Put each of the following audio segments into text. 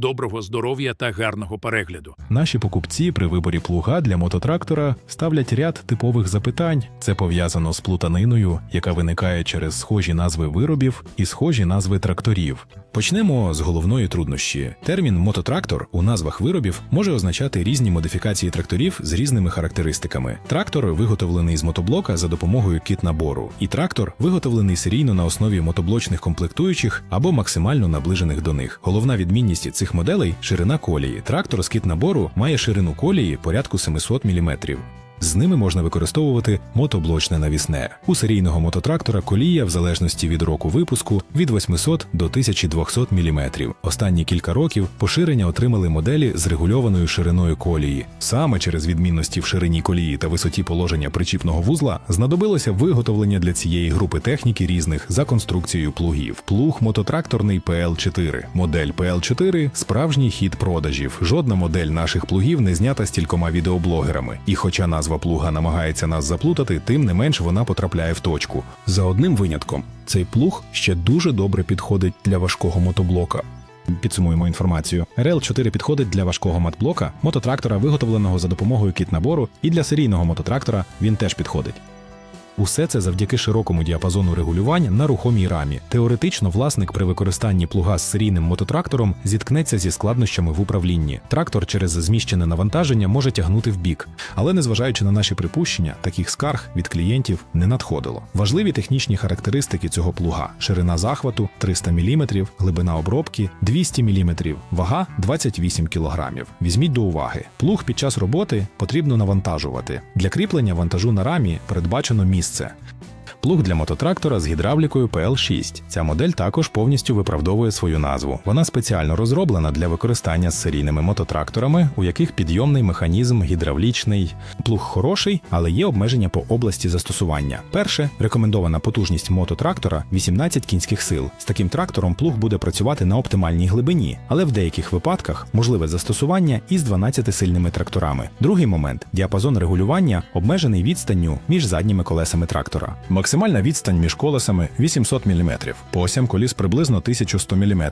Доброго здоров'я та гарного перегляду. Наші покупці при виборі плуга для мототрактора ставлять ряд типових запитань. Це пов'язано з плутаниною, яка виникає через схожі назви виробів і схожі назви тракторів. Почнемо з головної труднощі. Термін мототрактор у назвах виробів може означати різні модифікації тракторів з різними характеристиками. Трактор виготовлений з мотоблока за допомогою кіт-набору, і трактор виготовлений серійно на основі мотоблочних комплектуючих або максимально наближених до них. Головна відмінність цих моделей ширина колії. Трактор з кіт-набору має ширину колії порядку 700 мм. З ними можна використовувати мотоблочне навісне. У серійного мототрактора колія, в залежності від року випуску, від 800 до 1200 мм. Останні кілька років поширення отримали моделі з регульованою шириною колії. Саме через відмінності в ширині колії та висоті положення причіпного вузла знадобилося виготовлення для цієї групи техніки різних за конструкцією плугів. Плуг мототракторний PL4. Модель PL4 – справжній хід продажів. Жодна модель наших плугів не знята стількома відеоблогерами. І хоча назва плуга намагається нас заплутати, тим не менш вона потрапляє в точку. За одним винятком, цей плуг ще дуже добре підходить для важкого мотоблока. Підсумуємо інформацію. РЛ-4 підходить для важкого матблока, мототрактора, виготовленого за допомогою кіт-набору, і для серійного мототрактора він теж підходить. Усе це завдяки широкому діапазону регулювань на рухомій рамі. Теоретично, власник при використанні плуга з серійним мототрактором зіткнеться зі складнощами в управлінні. Трактор через зміщене навантаження може тягнути в бік. Але незважаючи на наші припущення, таких скарг від клієнтів не надходило. Важливі технічні характеристики цього плуга: ширина захвату 300 мм, глибина обробки 200 мм, вага 28 кг. Візьміть до уваги, плуг під час роботи потрібно навантажувати. Для кріплення вантажу на рамі передбачено місце місце. Плуг для мототрактора з гідравлікою PL6. Ця модель також повністю виправдовує свою назву. Вона спеціально розроблена для використання з серійними мототракторами, у яких підйомний механізм гідравлічний. Плуг хороший, але є обмеження по області застосування. Перше рекомендована потужність мототрактора 18 кінських сил. З таким трактором плуг буде працювати на оптимальній глибині, але в деяких випадках можливе застосування із 12-сильними тракторами. Другий момент діапазон регулювання обмежений відстанню між задніми колесами трактора. Максимальна відстань між колесами 800 мм, по осям коліс приблизно 1100 мм.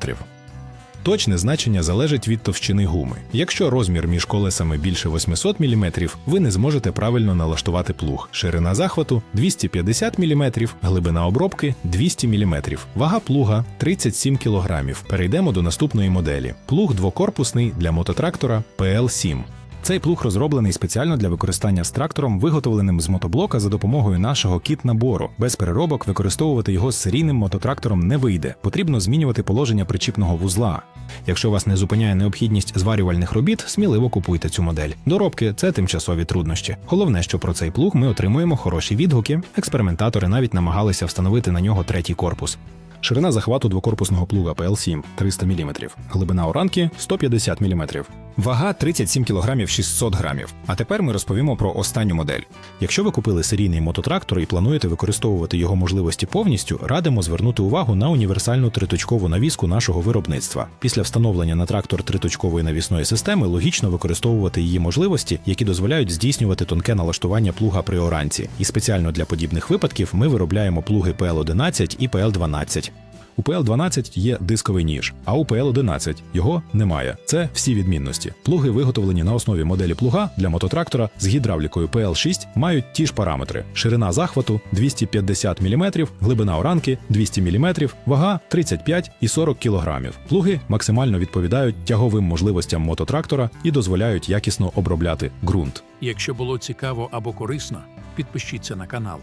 Точне значення залежить від товщини гуми. Якщо розмір між колесами більше 800 мм, ви не зможете правильно налаштувати плуг. Ширина захвату 250 мм, глибина обробки 200 мм, вага плуга 37 кг. Перейдемо до наступної моделі. Плуг двокорпусний для мототрактора PL7. Цей плуг розроблений спеціально для використання з трактором, виготовленим з мотоблока за допомогою нашого кіт-набору. Без переробок використовувати його з серійним мототрактором не вийде. Потрібно змінювати положення причіпного вузла. Якщо вас не зупиняє необхідність зварювальних робіт, сміливо купуйте цю модель. Доробки це тимчасові труднощі. Головне, що про цей плуг ми отримуємо хороші відгуки. Експериментатори навіть намагалися встановити на нього третій корпус. Ширина захвату двокорпусного плуга PL7 300 мм, глибина оранки 150 мм. Вага 37 кг 600 грамів. А тепер ми розповімо про останню модель. Якщо ви купили серійний мототрактор і плануєте використовувати його можливості повністю, радимо звернути увагу на універсальну триточкову навіску нашого виробництва. Після встановлення на трактор триточкової навісної системи логічно використовувати її можливості, які дозволяють здійснювати тонке налаштування плуга при оранці. І спеціально для подібних випадків ми виробляємо плуги PL11 і PL12. У PL12 є дисковий ніж, а у PL11 його немає. Це всі відмінності. Плуги, виготовлені на основі моделі плуга для мототрактора з гідравлікою PL6, мають ті ж параметри: ширина захвату 250 мм, глибина оранки 200 мм, вага 35 і 40 кг. Плуги максимально відповідають тяговим можливостям мототрактора і дозволяють якісно обробляти ґрунт. Якщо було цікаво або корисно, підпишіться на канал.